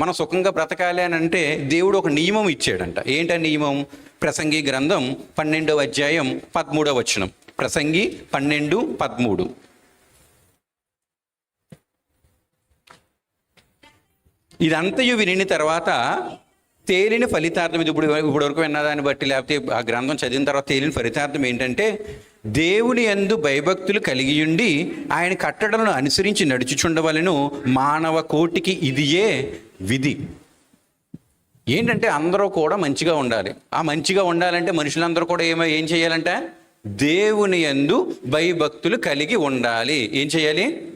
మనం సుఖంగా బ్రతకాలి అని అంటే దేవుడు ఒక నియమం ఇచ్చాడంట. ఏంటి నియమం? ప్రసంగి గ్రంథం పన్నెండవ అధ్యాయం పదమూడవ వచనం. ప్రసంగి పన్నెండు పదమూడు. ఇదంతయు వినిన తర్వాత తేలిన ఫలితార్థం ఇది ఇప్పుడు ఇప్పుడు వరకు విన్న దాన్ని బట్టి లేకపోతే ఆ గ్రంథం చదివిన తర్వాత తేలిన ఫలితార్థం ఏంటంటే దేవుని యందు భయభక్తులు కలిగి ఉండి ఆయన కట్టడలను అనుసరించి నడుచుచుండవలను మానవ కోటికి ఇదియే విధి. ఏంటంటే అందరూ కూడా మంచిగా ఉండాలి. ఆ మంచిగా ఉండాలంటే మనుషులందరూ కూడా ఏమో ఏం చేయాలంటే? దేవుని యందు భయభక్తులు కలిగి ఉండాలి. ఏం చేయాలి?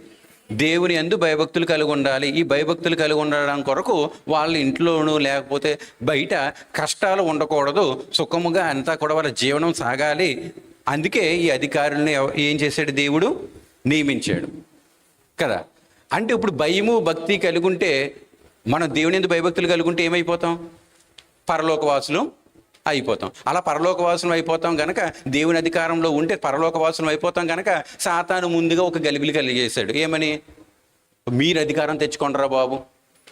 దేవుని యందు భయభక్తులు కలిగి ఉండాలి. ఈ భయభక్తులు కలిగి ఉండడం కొరకు వాళ్ళ ఇంట్లోనూ లేకపోతే బయట కష్టాలు ఉండకూడదు. సుఖముగా అంతా కూడా వాళ్ళ జీవనం సాగాలి. అందుకే ఈ అధికారుల్ని ఏం చేశాడు దేవుడు? నియమించాడు. కదా? అంటే ఇప్పుడు భయము భక్తి కలిగి ఉంటే మనం దేవుని ఎందుకు భయభక్తులు కలిగి ఉంటే ఏమైపోతాం? పరలోకవాసులు అయిపోతాం. అలా పరలోకవాసులు అయిపోతాం గనక దేవుని అధికారంలో ఉంటే పరలోకవాసులు అయిపోతాం గనక సాతాను ముందుగా ఒక గలిబిలి కలిగేశాడు. ఏమని? మీరు అధికారం తెచ్చుకోండిరా బాబు.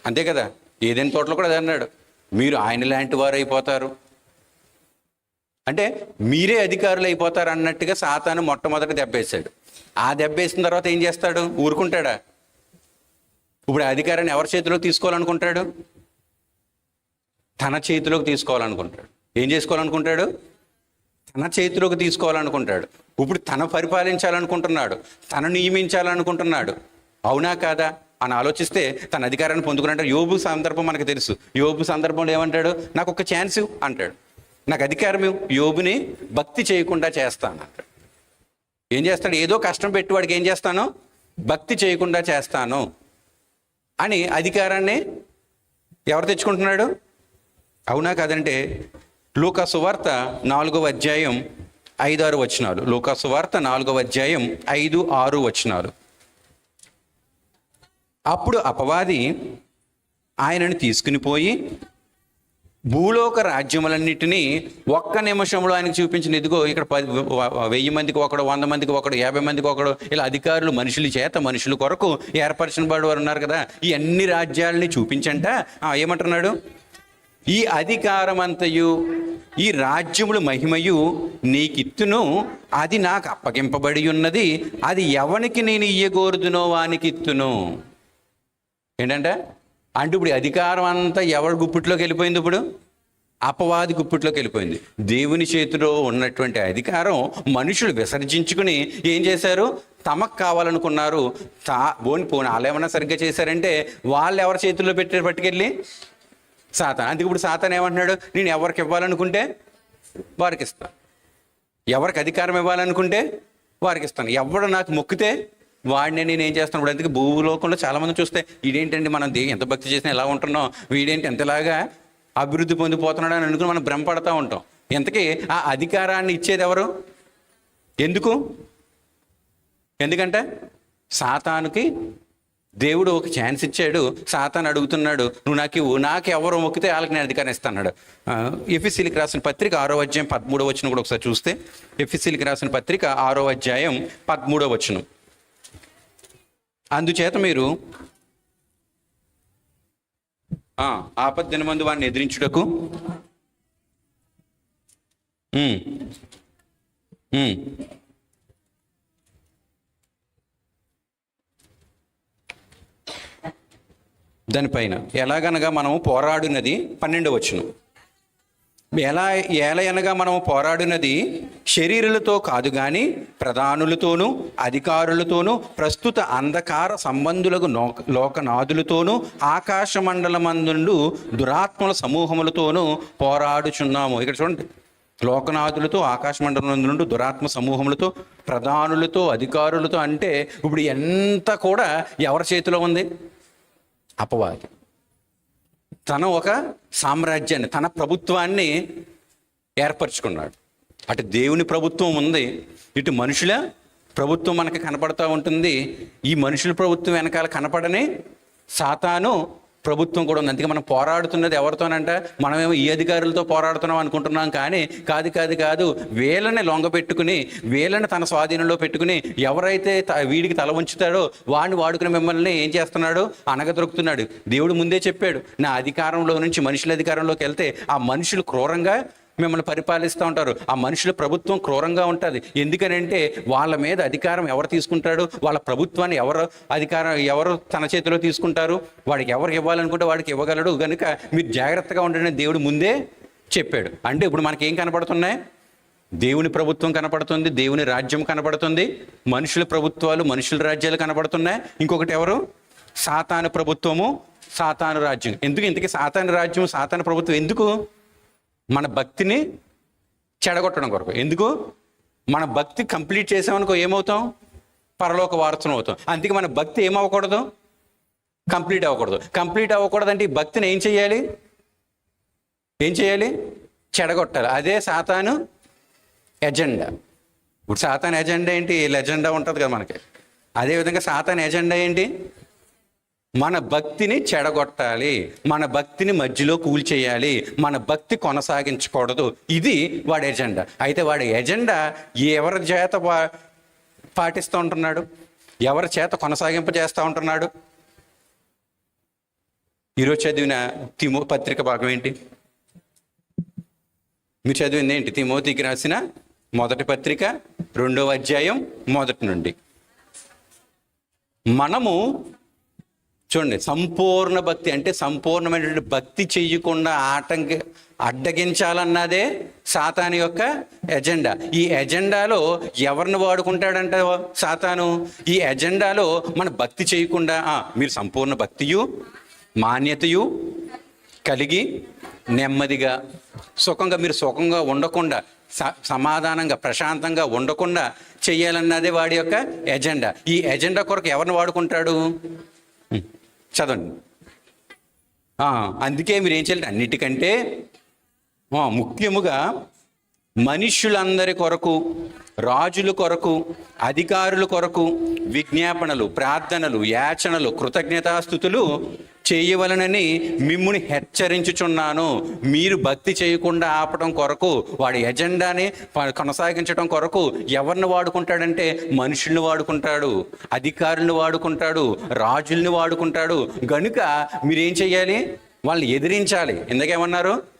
అంతే కదా? ఏదైనా తోటలో కూడా అదే అన్నాడు. మీరు ఆయన లాంటి వారు అయిపోతారు. అంటే మీరే అధికారులు అయిపోతారు అన్నట్టుగా సాతాను మొట్టమొదటి దెబ్బేశాడు. ఆ దెబ్బేసిన తర్వాత ఏం చేస్తాడు? ఊరుకుంటాడా? ఇప్పుడు అధికారాన్ని ఎవరి చేతిలోకి తీసుకోవాలనుకుంటాడు? తన చేతిలోకి తీసుకోవాలనుకుంటాడు. ఏం చేసుకోవాలనుకుంటాడు? తన చేతిలోకి తీసుకోవాలనుకుంటాడు. ఇప్పుడు తన పరిపాలించాలనుకుంటున్నాడు. తన నియమించాలనుకుంటున్నాడు. అవునా కాదా? అని ఆలోచిస్తే తన అధికారాన్ని పొందుకున్నాడు యోబు సందర్భం మనకు తెలుసు. యోబు సందర్భంలో ఏమంటాడు? నాకు ఒక ఛాన్స్ అంటాడు. నాకు అధికారం యోబుని భక్తి చేయకుండా చేస్తాను అంటాడు. ఏం చేస్తాడు? ఏదో కష్టం పెట్టి వాడికి ఏం చేస్తాను? భక్తి చేయకుండా చేస్తాను అని అధికారాన్ని ఎవరు తెచ్చుకుంటున్నాడు? అవునా కాదంటే లూకా సువార్త నాలుగవ అధ్యాయం ఐదు ఆరు వచనాలు. లూకా సువార్త నాలుగవ అధ్యాయం ఐదు ఆరు వచనాలు. అప్పుడు అపవాది ఆయనను తీసుకుని పోయి భూలోక రాజ్యములన్నిటినీ ఒక్క నిమిషంలో ఆయనకు చూపించిన ఇదిగో ఇక్కడ పది వెయ్యి మందికి ఒకడు వంద మందికి ఒకడు యాభై మందికి ఒకడు ఇలా అధికారులు మనుషుల చేత మనుషుల కొరకు ఏర్పరచిన వారు ఉన్నారు కదా. ఈ అన్ని రాజ్యాలని చూపించంట. ఏమంటున్నాడు? ఈ అధికారమంతయు ఈ రాజ్యములు మహిమయు నీకిత్తును అది నాకు అప్పగింపబడి ఉన్నది అది ఎవనికి నేను ఇయ్యగోరుదునో వానికి ఇత్తును ఏంటంటే? అంటే ఇప్పుడు అధికారం అంతా ఎవరి గుప్పిట్లోకి వెళ్ళిపోయింది ఇప్పుడు? అపవాది గుప్పిట్లోకి వెళ్ళిపోయింది. దేవుని చేతిలో ఉన్నటువంటి అధికారం మనుషులు విసర్జించుకుని ఏం చేశారు? తమకు కావాలనుకున్నారు. తా బోని పోని వాళ్ళు ఏమన్నా సరిగ్గా చేశారంటే వాళ్ళు ఎవరి చేతుల్లో పెట్టారు పట్టుకెళ్ళి? సాతాన్. అందుకే ఇప్పుడు సాతాన్ ఏమంటున్నాడు? నేను ఎవరికి ఇవ్వాలనుకుంటే వారికి ఇస్తాను. ఎవరికి అధికారం ఇవ్వాలనుకుంటే వారికి ఇస్తాను. ఎవడు నాకు మొక్కితే వాడిని నేను ఏం చేస్తాను? ఇప్పుడు అందుకే భూలోకంలో చాలామంది చూస్తే ఇదేంటండి మనం దే ఎంత భక్తి చేసినా ఎలా ఉంటున్నాం? వీడేంటి ఎంతలాగా అభివృద్ధి పొందిపోతున్నాడు అని అనుకుని మనం భ్రమపడతా ఉంటాం. ఇంతకీ ఆ అధికారాన్ని ఇచ్చేది ఎవరు? ఎందుకు? ఎందుకంటే సాతానుకి దేవుడు ఒక ఛాన్స్ ఇచ్చాడు. సాతాన్ అడుగుతున్నాడు నువ్వు నాకు ఇవ్వు నాకు ఎవరు మొక్కితే వాళ్ళకి నేను అధికారం ఇస్తాడు ఎఫ్ఎస్సీలకు రాసిన పత్రిక ఆరో అధ్యాయం పదమూడో వచ్చిన కూడా ఒకసారి చూస్తే ఎఫ్ఎస్సీలకు రాసిన పత్రిక ఆరో అధ్యాయం పదమూడో వచనం. అందుచేత మీరు ఆ, వాడిని ఎదిరించుటకు. దానిపైన ఎలాగనగా మనము పోరాడినది పన్నెండు వచ్చును ఎలా ఏలయనగా మనం పోరాడినది శరీరులతో కాదు కానీ ప్రధానులతోనూ అధికారులతోనూ ప్రస్తుత అంధకార సంబంధులకు నోక- లోకనాథులతోనూ ఆకాశ మండలమందుండు దురాత్మల సమూహములతోనూ పోరాడుచున్నాము. ఇక్కడ చూడండి. లోకనాథులతో ఆకాశ మండలం నుండి దురాత్మ సమూహములతో ప్రధానులతో అధికారులతో అంటే ఇప్పుడు ఎంత కూడా ఎవరి చేతిలో ఉంది? అపవాది. తన ఒక సామ్రాజ్యాన్ని తన ప్రభుత్వాన్ని ఏర్పరచుకున్నాడు. అటు దేవుని ప్రభుత్వం ఉంది ఇటు మనుషుల ప్రభుత్వం మనకు కనపడుతూ ఉంటుంది. ఈ మనుషుల ప్రభుత్వం వెనకాల కనపడని సాతాను ప్రభుత్వం కూడా ఉంది. అందుకే మనం పోరాడుతున్నది ఎవరితోనంట మనమేమో ఈ అధికారులతో పోరాడుతున్నాం అనుకుంటున్నాం కానీ కాదు కాదు కాదు వీళ్ళని లొంగ పెట్టుకుని వీళ్ళని తన స్వాధీనంలో పెట్టుకుని ఎవరైతే త- వీడికి తల ఉంచుతాడో వాడిని వాడుకుని మిమ్మల్ని ఏం చేస్తున్నాడు? అనగదొరుకుతున్నాడు. దేవుడు ముందే చెప్పాడు నా అధికారంలో నుంచి మనుషుల అధికారంలోకి వెళ్తే ఆ మనుషులు క్రూరంగా మిమ్మల్ని పరిపాలిస్తూ ఉంటారు. ఆ మనుషుల ప్రభుత్వం క్రూరంగా ఉంటుంది. ఎందుకనంటే వాళ్ళ మీద అధికారం ఎవరు తీసుకుంటాడు? వాళ్ళ ప్రభుత్వాన్ని ఎవరు అధికారం ఎవరు తన చేతిలో తీసుకుంటారు? వాడికి ఎవరికి ఇవ్వాలనుకుంటే వాడికి ఇవ్వగలడు. కనుక మీరు జాగ్రత్తగా ఉండండి. దేవుడు ముందే చెప్పాడు. అంటే ఇప్పుడు మనకి ఏం కనపడుతున్నాయి? దేవుని ప్రభుత్వం కనపడుతుంది. దేవుని రాజ్యం కనపడుతుంది. మనుషుల ప్రభుత్వాలు మనుషుల రాజ్యాలు కనపడుతున్నాయి. ఇంకొకటి ఎవరు? సాతాను ప్రభుత్వము సాతాను రాజ్యం. ఎందుకు? ఇంతకీ సాతాను రాజ్యం సాతాను ప్రభుత్వం ఎందుకు? మన భక్తిని చెడగొట్టడం కొరకు. ఎందుకు? మన భక్తి కంప్లీట్ చేసామనుకో ఏమవుతాం? పరలోక వారసులం అవుతాం. అందుకే మన భక్తి ఏమవ్వకూడదు? కంప్లీట్ అవ్వకూడదు. కంప్లీట్ అవ్వకూడదు అంటే ఈ భక్తిని ఏం చేయాలి ఏం చేయాలి చెడగొట్టాలి. అదే సాతాను ఎజెండా. ఇప్పుడు సాతాన్ ఎజెండా ఏంటి? ఎజెండా ఉంటుంది కదా మనకి. అదేవిధంగా సాతాన్ ఎజెండా ఏంటి? మన భక్తిని చెడగొట్టాలి మన భక్తిని మధ్యలో కూల్చేయాలి మన భక్తి కొనసాగించకూడదు. ఇది వాడి ఎజెండా. అయితే వాడి ఎజెండా ఎవరి చేత పాటిస్తూ ఉంటున్నాడు? ఎవరి చేత కొనసాగింపు చేస్తూ ఉంటున్నాడు? ఈరోజు చదివిన తిమో పత్రిక భాగం ఏంటి? మీరు చదివింది ఏంటి? తిమోతికి రాసిన మొదటి పత్రిక రెండవ అధ్యాయం మొదటి నుండి. మనము చూడండి సంపూర్ణ భక్తి అంటే సంపూర్ణమైనటువంటి భక్తి చెయ్యకుండా ఆటంకి అడ్డగించాలన్నదే సాతాను యొక్క ఎజెండా. ఈ ఎజెండాలో ఎవరిని వాడుకుంటాడంట సాతాను? ఈ ఎజెండాలో మన భక్తి చేయకుండా మీరు సంపూర్ణ భక్తియు మాన్యతయు కలిగి నెమ్మదిగా సుఖంగా మీరు సుఖంగా ఉండకుండా స- సమాధానంగా ప్రశాంతంగా ఉండకుండా చెయ్యాలన్నదే వాడి యొక్క ఎజెండా. ఈ ఎజెండా కొరకు ఎవరిని వాడుకుంటాడు? చదవండి. అందుకే మీరు ఏం చేయాలి? అన్నిటికంటే ముఖ్యముగా మనుష్యులందరి కొరకు రాజుల కొరకు అధికారుల కొరకు విజ్ఞాపనలు ప్రార్థనలు యాచనలు కృతజ్ఞతాస్థుతులు చేయవలనని మిమ్ముని హెచ్చరించుచున్నాను. మీరు భక్తి చేయకుండా ఆపడం కొరకు వాడి ఎజెండాని కొనసాగించడం కొరకు ఎవరిని వాడుకుంటాడంటే మనుషుల్ని వాడుకుంటాడు అధికారులను వాడుకుంటాడు రాజుల్ని వాడుకుంటాడు. గనుక మీరేం చేయాలి వాళ్ళని ఎదిరించాలి. ఎందుకేమన్నారు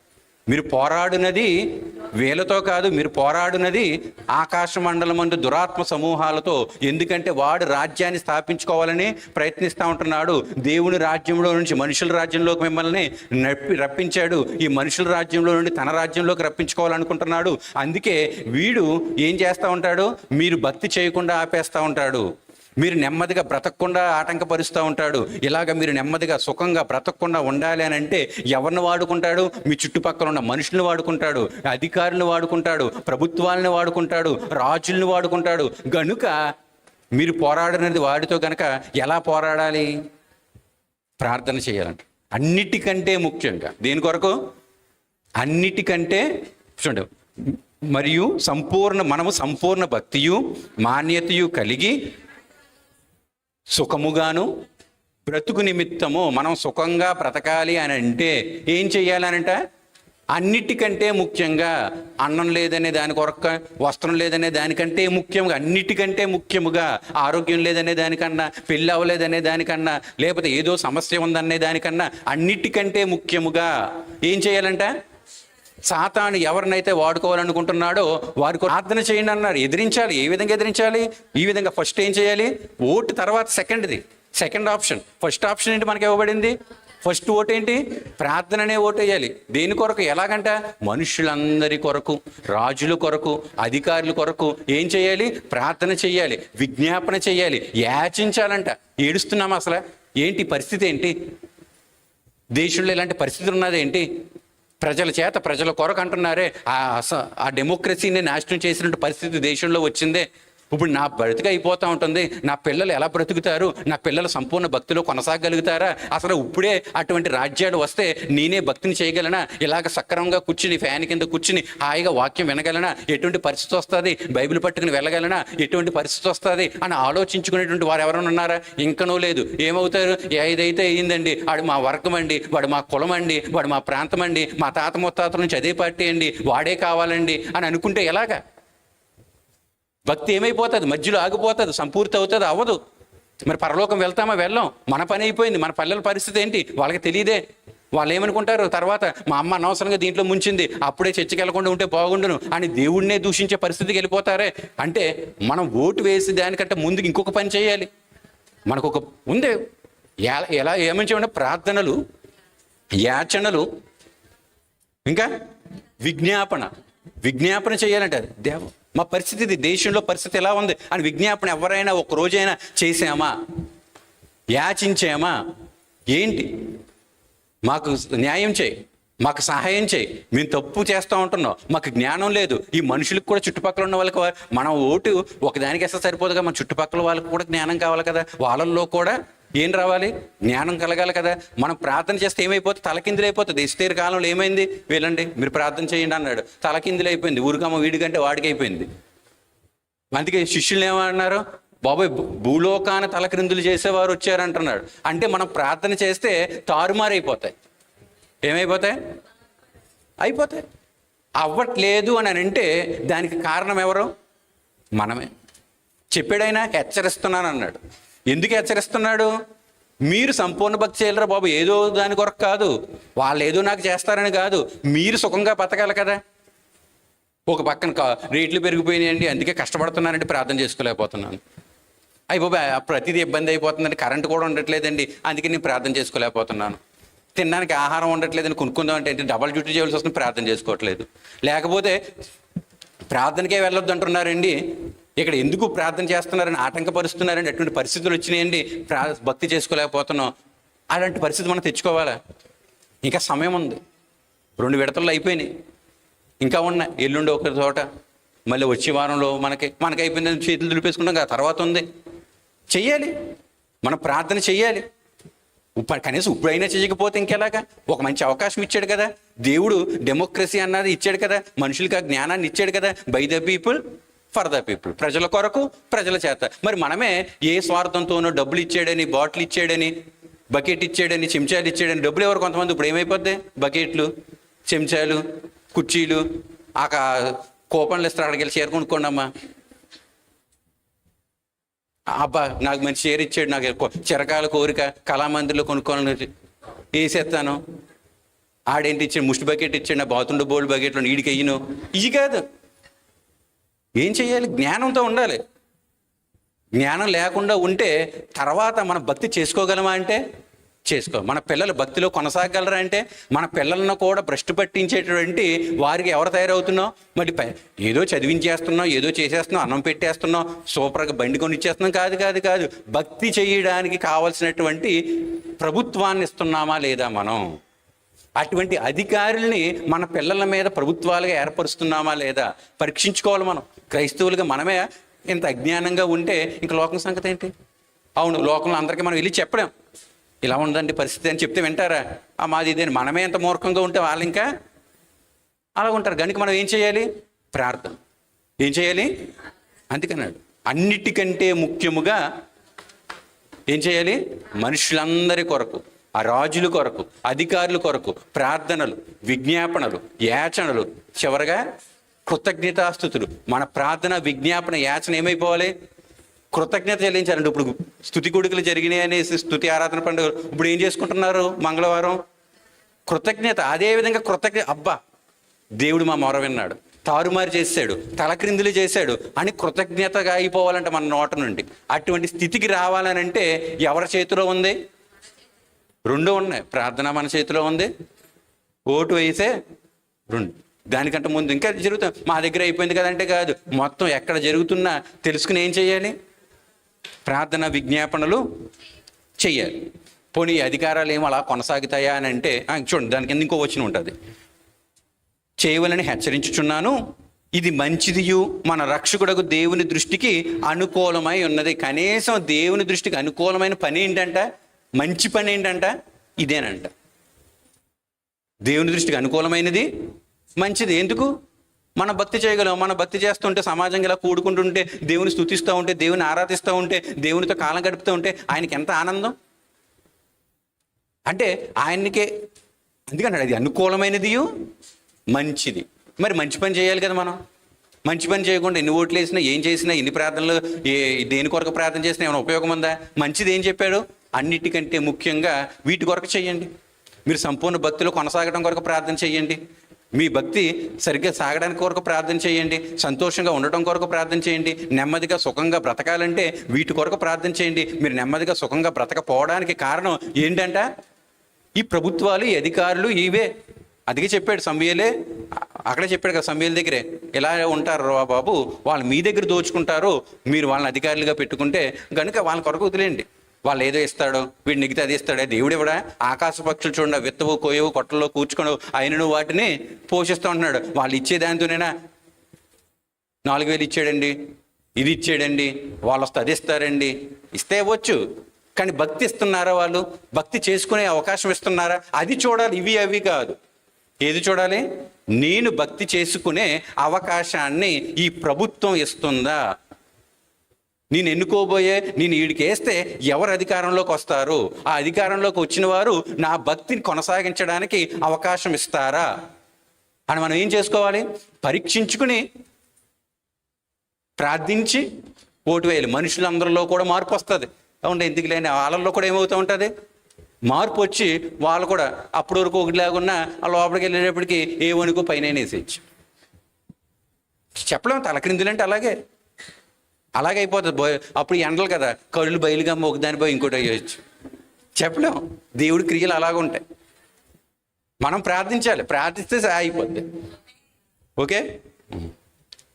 మీరు పోరాడునది వేలతో కాదు మీరు పోరాడునది ఆకాశ మండలమందు దురాత్మ సమూహాలతో. ఎందుకంటే వాడు రాజ్యాన్ని స్థాపించుకోవాలని ప్రయత్నిస్తూ ఉంటున్నాడు. దేవుని రాజ్యంలో నుంచి మనుషుల రాజ్యంలోకి మిమ్మల్ని నప్పి రప్పించాడు. ఈ మనుషుల రాజ్యంలో నుండి తన రాజ్యంలోకి రప్పించుకోవాలనుకుంటున్నాడు. అందుకే వీడు ఏం చేస్తూ ఉంటాడు? మీరు భక్తి చేయకుండా ఆపేస్తూ ఉంటాడు. మీరు నెమ్మదిగా బ్రతకకుండా ఆటంకపరుస్తూ ఉంటాడు. ఇలాగ మీరు నెమ్మదిగా సుఖంగా బ్రతకకుండా ఉండాలి అని అంటే ఎవరిని వాడుకుంటాడు? మీ చుట్టుపక్కల ఉన్న మనుషుల్ని వాడుకుంటాడు అధికారులను వాడుకుంటాడు ప్రభుత్వాలను వాడుకుంటాడు రాజులను వాడుకుంటాడు. గనుక మీరు పోరాడినది వాడితో గనక ఎలా పోరాడాలి? ప్రార్థన చేయాలంట. అన్నిటికంటే ముఖ్యంగా దేని కొరకు? అన్నిటికంటే చూడండి మరియు సంపూర్ణ మనము సంపూర్ణ భక్తియు మాన్యతయు కలిగి సుఖముగాను బ్రతుకు నిమిత్తము మనం సుఖంగా బ్రతకాలి అని అంటే ఏం చెయ్యాలనంట? అన్నిటికంటే ముఖ్యంగా అన్నం లేదనే దాని కొరక వస్త్రం లేదనే దానికంటే ముఖ్యంగా అన్నిటికంటే ముఖ్యముగా ఆరోగ్యం లేదనే దానికన్నా పెళ్ళి అవ్వలేదనే దానికన్నా లేకపోతే ఏదో సమస్య ఉందనే దానికన్నా అన్నిటికంటే ముఖ్యముగా ఏం చేయాలంట సాతాను ఎవరినైతే వాడుకోవాలనుకుంటున్నాడో వారికి ప్రార్థన చేయండి అన్నారు. ఎదిరించాలి. ఏ విధంగా ఎదిరించాలి? ఈ విధంగా ఫస్ట్ ఏం చేయాలి? ఓటు తర్వాత సెకండ్ది సెకండ్ ఆప్షన్ ఫస్ట్ ఆప్షన్ ఏంటి మనకి ఇవ్వబడింది? ఫస్ట్ ఓటు ఏంటి? ప్రార్థననే ఓటు వేయాలి. దేని కొరకు? ఎలాగంట? మనుషులందరి కొరకు రాజుల కొరకు అధికారుల కొరకు ఏం చేయాలి? ప్రార్థన చేయాలి. విజ్ఞాపన చేయాలి. యాచించాలంట. ఏడుస్తున్నాం అసలు. ఏంటి పరిస్థితి ఏంటి? దేశంలో ఇలాంటి పరిస్థితులు ఉన్నదేంటి ప్రజల చేత ప్రజల కొరకు అంటున్నారే ఆ అస ఆ డెమోక్రసీని నాశనం చేసినట్టు పరిస్థితి దేశంలో వచ్చిందే. ఇప్పుడు నా బ్రతికి అయిపోతూ ఉంటుంది. నా పిల్లలు ఎలా బ్రతుకుతారు? నా పిల్లలు సంపూర్ణ భక్తిలో కొనసాగలుగుతారా? అసలు ఇప్పుడే అటువంటి రాజ్యాలు వస్తే నేనే భక్తిని చేయగలనా? ఇలాగ సక్రమంగా కూర్చుని ఫ్యాన్ కింద కూర్చుని హాయిగా వాక్యం వినగలనా? ఎటువంటి పరిస్థితి వస్తుంది? బైబిల్ పట్టుకుని వెళ్ళగలనా? ఎటువంటి పరిస్థితి వస్తుంది? అని ఆలోచించుకునేటువంటి వారు ఎవరైనా ఉన్నారా? ఇంకనూ లేదు. ఏమవుతారు? ఏదైతే అయ్యిందండి. వాడు మా వర్గం అండి. వాడు మా కులం అండి. వాడు మా ప్రాంతం అండి. మా తాత ముత్తాతల నుంచి అదే పార్టీ అండి. వాడే కావాలండి. అని అనుకుంటే ఎలాగా? భక్తి ఏమైపోతుంది? మధ్యలో ఆగిపోతుంది సంపూర్తి అవుతుంది అవ్వదు. మరి పరలోకం వెళ్తామా? వెళ్ళాం. మన పని అయిపోయింది. మన పల్లెల పరిస్థితి ఏంటి? వాళ్ళకి తెలియదే వాళ్ళు ఏమనుకుంటారు? తర్వాత మా అమ్మ అనవసరంగా దీంట్లో ముంచింది. అప్పుడే చర్చకి వెళ్ళకుండా ఉంటే బాగుండును అని దేవుడినే దూషించే పరిస్థితికి వెళ్ళిపోతారే. అంటే మనం ఓటు వేసి దానికంటే ముందుకు ఇంకొక పని చేయాలి. మనకు ఒక ఉంది. ఎలా ఎలా ఏమని చెప్పండి ప్రార్థనలు యాచనలు ఇంకా విజ్ఞాపన. విజ్ఞాపన చేయాలంటారు దేవ మా పరిస్థితి ఇది దేశంలో పరిస్థితి ఎలా ఉంది? అని విజ్ఞాపన ఎవరైనా ఒక రోజైనా చేసామా యాచించామా? ఏంటి? మాకు న్యాయం చేయి. మాకు సహాయం చేయి. మేము తప్పు చేస్తూ ఉంటున్నాం. మాకు జ్ఞానం లేదు. ఈ మనుషులకు కూడా చుట్టుపక్కల ఉన్న వాళ్ళకి మనం ఓటు ఒకదానికి వేస్తే సరిపోదుగా. మన చుట్టుపక్కల వాళ్ళకి కూడా జ్ఞానం కావాలి కదా. వాళ్ళల్లో కూడా ఏం రావాలి? జ్ఞానం కలగాలి కదా. మనం ప్రార్థన చేస్తే ఏమైపోతుంది? తలకిందులు అయిపోతుంది. ఇస్తేరు కాలంలో ఏమైంది? వీళ్ళండి మీరు ప్రార్థన చేయండి అన్నాడు. తలకిందులు అయిపోయింది. ఊరికమ్మ వీడికంటే వాడికి అయిపోయింది. అందుకే శిష్యులు ఏమన్నారు? బాబాయ్ భూలోకాన తలక్రిందులు చేసేవారు వచ్చారంటున్నాడు. అంటే మనం ప్రార్థన చేస్తే తారుమారైపోతాయి. ఏమైపోతాయి? అయిపోతాయి. అవ్వట్లేదు అని అంటే దానికి కారణం ఎవరు? మనమే. చెప్పాడైనా హెచ్చరిస్తున్నాను అన్నాడు ఎందుకు హెచ్చరిస్తున్నాడు? మీరు సంపూర్ణ భక్తి చేయలేరా బాబు? ఏదో దాని కొరకు కాదు. వాళ్ళు ఏదో నాకు చేస్తారని కాదు. మీరు సుఖంగా బతకాలి కదా. ఒక పక్కన రేట్లు పెరిగిపోయినాయండి. అందుకే కష్టపడుతున్నానండి ప్రార్థన చేసుకోలేకపోతున్నాను. అయ్యి బాబా ప్రతిదీ ఇబ్బంది అయిపోతుందండి. కరెంట్ కూడా ఉండట్లేదండి. అందుకే నేను ప్రార్థన చేసుకోలేకపోతున్నాను. తినడానికి ఆహారం ఉండట్లేదని కొనుక్కుందాం అంటే డబల్ డ్యూటీ చేయవలసి వస్తుంది ప్రార్థన చేసుకోవట్లేదు. లేకపోతే ప్రార్థనకే వెళ్ళొద్దు అంటున్నారండి. ఇక్కడ ఎందుకు ప్రార్థన చేస్తున్నారని ఆటంకపరుస్తున్నారండి అటువంటి పరిస్థితులు వచ్చినాయండి? ప్రా భక్తి చేసుకోలేకపోతున్నాం. అలాంటి పరిస్థితి మనం తెచ్చుకోవాలా? ఇంకా సమయం ఉంది. రెండు విడతల్లో అయిపోయినాయి. ఇంకా ఉన్నాయి. ఎల్లుండి ఒక చోట. మళ్ళీ వచ్చే వారంలో మనకి మనకి అయిపోయిందని చేతులు దులిపేసుకుంటాం కదా తర్వాత ఉంది. చెయ్యాలి. మనం ప్రార్థన చెయ్యాలి. ఇప్పుడు కనీసం ఇప్పుడైనా చేయకపోతే ఇంకెలాగా? ఒక మంచి అవకాశం ఇచ్చాడు కదా. దేవుడు డెమోక్రసీ అన్నది ఇచ్చాడు కదా. మనుషులకి ఆ జ్ఞానాన్ని ఇచ్చాడు కదా. By the people. For the people ప్రజల కొరకు ప్రజల చేత. మరి మనమే ఏ స్వార్థంతోనో డబ్బులు ఇచ్చాడని బాటిల్ ఇచ్చాడని బకెట్ ఇచ్చాడని చెంచాలు ఇచ్చాడని డబ్బులు ఎవరు కొంతమంది ఇప్పుడు ఏమైపోద్ది? బకెట్లు చెంచాలు కుర్చీలు ఆ కూపన్లు ఇస్తారు అక్కడికి వెళ్ళి షేర్ కొనుక్కోండమ్మా అబ్బా నాకు మంచి షేర్ ఇచ్చాడు నాకు చిరకాల కోరిక కళామందిలో కొనుక్కోవాలని వేసేస్తాను. ఆడేంటి ఇచ్చాడు ముష్టి బకెట్ ఇచ్చాడు నా బాతుండు బోల్డ్ బకెట్లో ఈడికి అయ్యను ఇది కాదు. ఏం చేయాలి? జ్ఞానంతో ఉండాలి. జ్ఞానం లేకుండా ఉంటే తర్వాత మన భక్తి చేసుకోగలమా అంటే? చేసుకో మన పిల్లలు భక్తిలో కొనసాగలరా అంటే? మన పిల్లలను కూడా భ్రష్టు పట్టించేటువంటి వారికి ఎవరు తయారవుతున్నాం మరి ఏదో చదివించేస్తున్నాం ఏదో చేసేస్తున్నాం అన్నం పెట్టేస్తున్నాం సూపర్గా బండి కొనిచ్చేస్తున్నాం కాదు కాదు కాదు. భక్తి చేయడానికి కావలసినటువంటి ప్రభుత్వాన్ని ఇస్తున్నామా లేదా మనం? అటువంటి అధికారుల్ని మన పిల్లల మీద ప్రభుత్వాలుగా ఏర్పరుస్తున్నామా లేదా పరీక్షించుకోవాలి మనం. క్రైస్తవులుగా మనమే ఇంత అజ్ఞానంగా ఉంటే ఇంక లోకం సంగతి ఏంటి? అవును లోకంలో అందరికీ మనం వెళ్ళి చెప్పలేం. ఇలా ఉందండి పరిస్థితి అని చెప్తే వింటారా? ఆ మాది ఇదేని మనమే ఎంత మూర్ఖంగా ఉంటే వాళ్ళు ఇంకా అలా ఉంటారు. కనుక మనం ఏం చేయాలి? ప్రార్థన. ఏం చేయాలి? అందుకన్నాడు. అన్నిటికంటే ముఖ్యముగా ఏం చేయాలి? మనుషులందరి కొరకు. ఆ రాజుల కొరకు అధికారుల కొరకు ప్రార్థనలు విజ్ఞాపనలు యాచనలు. చివరగా కృతజ్ఞతాస్థుతులు మన ప్రార్థన విజ్ఞాపన యాచన ఏమైపోవాలి? కృతజ్ఞత చెల్లించాలండి. ఇప్పుడు స్థుతి కొడుకులు జరిగినాయి అనేసి స్థుతి ఆరాధన పండుగ ఇప్పుడు ఏం చేసుకుంటున్నారు మంగళవారం? కృతజ్ఞత. అదే విధంగా కృతజ్ఞత అబ్బా! దేవుడు మా మొర విన్నాడు. తారుమారు చేశాడు. తలక్రిందులు చేశాడు అని కృతజ్ఞతగా అయిపోవాలంటే మన నోట నుండి. అటువంటి స్థితికి రావాలనంటే ఎవరి చేతిలో ఉంది? రెండు ఉన్నాయి. ప్రార్థన మన చేతిలో ఉంది. ఓటు వేసే రెండు. దానికంటే ముందు ఇంకా జరుగుతుంది మా దగ్గర అయిపోయింది కదంటే కాదు. మొత్తం ఎక్కడ జరుగుతున్నా తెలుసుకుని ఏం చేయాలి? ప్రార్థన విజ్ఞాపనలు చెయ్యాలి పోనీ అధికారాలు ఏమో అలా కొనసాగుతాయా అని అంటే చూడండి దానికి కింద ఇంకో వచ్చిన ఉంటుంది. చేయవలని హెచ్చరించుచున్నాను. ఇది మంచిదియు. మన రక్షకుడకు దేవుని దృష్టికి అనుకూలమై ఉన్నది. కనీసం దేవుని దృష్టికి అనుకూలమైన పని ఏంటంటే? మంచి పని ఏంటంట? ఇదేనంట. దేవుని దృష్టికి అనుకూలమైనది మంచిది. ఎందుకు? మన భక్తి చేయగలం. మన భక్తి చేస్తుంటే సమాజం ఇలా కూడుకుంటుంటే దేవుని స్థుతిస్తూ ఉంటే దేవుని ఆరాధిస్తూ ఉంటే దేవునితో కాలం గడుపుతూ ఉంటే ఆయనకి ఎంత ఆనందం? అంటే ఆయనకే ఎందుకంటే అది అనుకూలమైనది మంచిది. మరి మంచి పని చేయాలి కదా మనం. మంచి పని చేయకుండా ఎన్ని ఓట్లు వేసినా ఏం చేసినా ఎన్ని ప్రార్థనలు ఏ దేని కొరకు ప్రార్థన చేసినా ఏమైనా ఉపయోగం ఉందా? మంచిది ఏం చెప్పాడు? అన్నిటికంటే ముఖ్యంగా వీటి కొరకు చేయండి మీరు సంపూర్ణ భక్తిలో కొనసాగడం కొరకు ప్రార్థన చేయండి మీ భక్తి సరిగ్గా సాగడానికి కొరకు ప్రార్థన చేయండి సంతోషంగా ఉండటం కొరకు ప్రార్థన చేయండి నెమ్మదిగా సుఖంగా బ్రతకాలంటే వీటి కొరకు ప్రార్థన చేయండి మీరు నెమ్మదిగా సుఖంగా బ్రతకపోవడానికి కారణం ఏంటంట? ఈ ప్రభుత్వాలు ఈ అధికారులు ఇవే. అదిగే చెప్పాడు సమయలే. అక్కడే చెప్పాడు కదా సంబియల దగ్గరే. ఇలా ఉంటారు రా బాబు? వాళ్ళు మీ దగ్గర దోచుకుంటారు. మీరు వాళ్ళని అధికారులుగా పెట్టుకుంటే కనుక వాళ్ళ కొరకు వదిలేయండి. వాళ్ళు ఏదో ఇస్తాడో వీడు నిగితే అది ఇస్తాడే దేవుడు ఇవ్వడా? ఆకాశ పక్షులు చూడండి విత్తవు కోయవు కొట్టల్లో కూర్చుకొని ఆయనను వాటిని పోషిస్తూ ఉంటున్నాడు. వాళ్ళు ఇచ్చే దానితోనేనా? నాలుగు వేలు ఇచ్చాడండి ఇది ఇచ్చాడండి వాళ్ళు వస్తే అది ఇస్తారండి. ఇస్తే ఇవ్వచ్చు కానీ భక్తి ఇస్తున్నారా వాళ్ళు? భక్తి చేసుకునే అవకాశం ఇస్తున్నారా? అది చూడాలి ఇవి అవి కాదు. ఏది చూడాలి? నేను భక్తి చేసుకునే అవకాశాన్ని ఈ ప్రభుత్వం ఇస్తుందా? నేను ఎన్నుకోబోయే నేను వీడికి వేస్తే ఎవరు అధికారంలోకి వస్తారు? ఆ అధికారంలోకి వచ్చిన వారు నా భక్తిని కొనసాగించడానికి అవకాశం ఇస్తారా? అని మనం ఏం చేసుకోవాలి? పరీక్షించుకుని ప్రార్థించి ఓటు వేయాలి మనుషులందరిలో కూడా మార్పు వస్తుంది. అవును ఎందుకు లేని వాళ్ళల్లో కూడా ఏమవుతూ ఉంటుంది? మార్పు వచ్చి వాళ్ళు కూడా అప్పటి వరకు ఒకటి లేకున్నా ఆ లోపలికి వెళ్ళేటప్పటికి ఏ వణుకు పైన వేసేయచ్చు. చెప్పలేము తలక్రిందులంటే అలాగే. అలాగైపోతుంది. అయిపోతుంది బో- అప్పుడు ఎండలు కదా. కళ్ళు బయలుగా ఒకదానిపై ఇంకోటి అయ్యొచ్చు చెప్పలేం. దేవుడి క్రియలు అలాగుంటాయి. మనం ప్రార్థించాలి. ప్రార్థిస్తే అయిపోద్ది. ఓకే?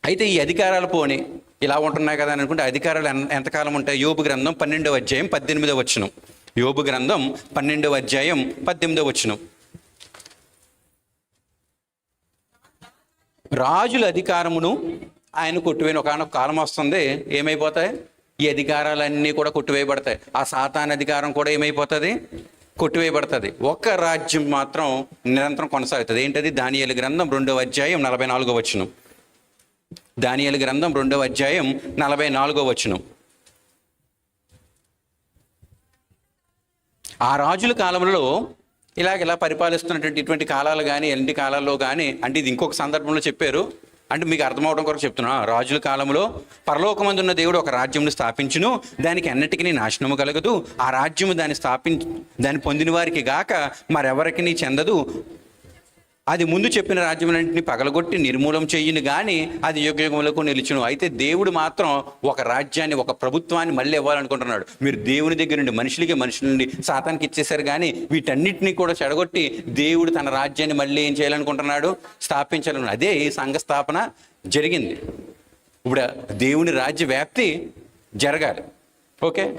అయితే ఈ అధికారాలు పోని ఇలా ఉంటున్నాయి కదా అని అనుకుంటే అధికారాలు ఎన్- ఎంతకాలం ఉంటాయి? యోబు గ్రంథం పన్నెండవ అధ్యాయం పద్దెనిమిదవ వచనం. యోబు గ్రంథం పన్నెండవ అధ్యాయం పద్దెనిమిదవ వచనం. రాజుల అధికారమును ఆయన కొట్టువేని ఒకనొక కాలం వస్తుంది ఏమైపోతాయి? ఈ అధికారాలన్నీ కూడా కొట్టువేయబడతాయి. ఆ సాతాన్ అధికారం కూడా ఏమైపోతుంది? కొట్టువేయబడుతుంది. ఒక్క రాజ్యం మాత్రం నిరంతరం కొనసాగుతుంది. ఏంటది? దానియేలు గ్రంథం రెండవ అధ్యాయం నలభై నాలుగో వచనం. దానియేలు గ్రంథం రెండవ అధ్యాయం నలభై నాలుగో వచనం. ఆ రాజుల కాలంలో ఇలాగ ఇలా పరిపాలిస్తున్నటువంటి ఇటువంటి కాలాలు కానీ ఎలాంటి కాలాల్లో కానీ అంటే ఇది ఇంకొక సందర్భంలో చెప్పారు. అంటే మీకు అర్థమవడం కొరకు చెప్తున్నా. రాజుల కాలంలో పరలోకమందు ఉన్న దేవుడు ఒక రాజ్యంను స్థాపించును. దానికి అన్నిటికీ నాశనము కలగదు. ఆ రాజ్యము దాన్ని స్థాపించి దాన్ని పొందిన వారికి గాక మరెవరికి చెందదు. అది ముందు చెప్పిన రాజ్యములన్నింటినీ పగలగొట్టి నిర్మూలం చేయును కానీ అది యుగయుగములకు నిలిచును. అయితే దేవుడు మాత్రం ఒక రాజ్యాన్ని ఒక ప్రభుత్వాన్ని మళ్ళీ ఇవ్వాలనుకుంటున్నాడు. మీరు దేవుని దగ్గర నుండి మనుషులకి మనుషుల నుండి సాతానికి ఇచ్చేశారు కానీ వీటన్నిటినీ కూడా చెడగొట్టి దేవుడు తన రాజ్యాన్ని మళ్ళీ ఏం చేయాలనుకుంటున్నాడు? స్థాపించాలను అదే ఈ సంఘ స్థాపన జరిగింది. ఇప్పుడు దేవుని రాజ్య వ్యాప్తి జరగాలి. ఓకే?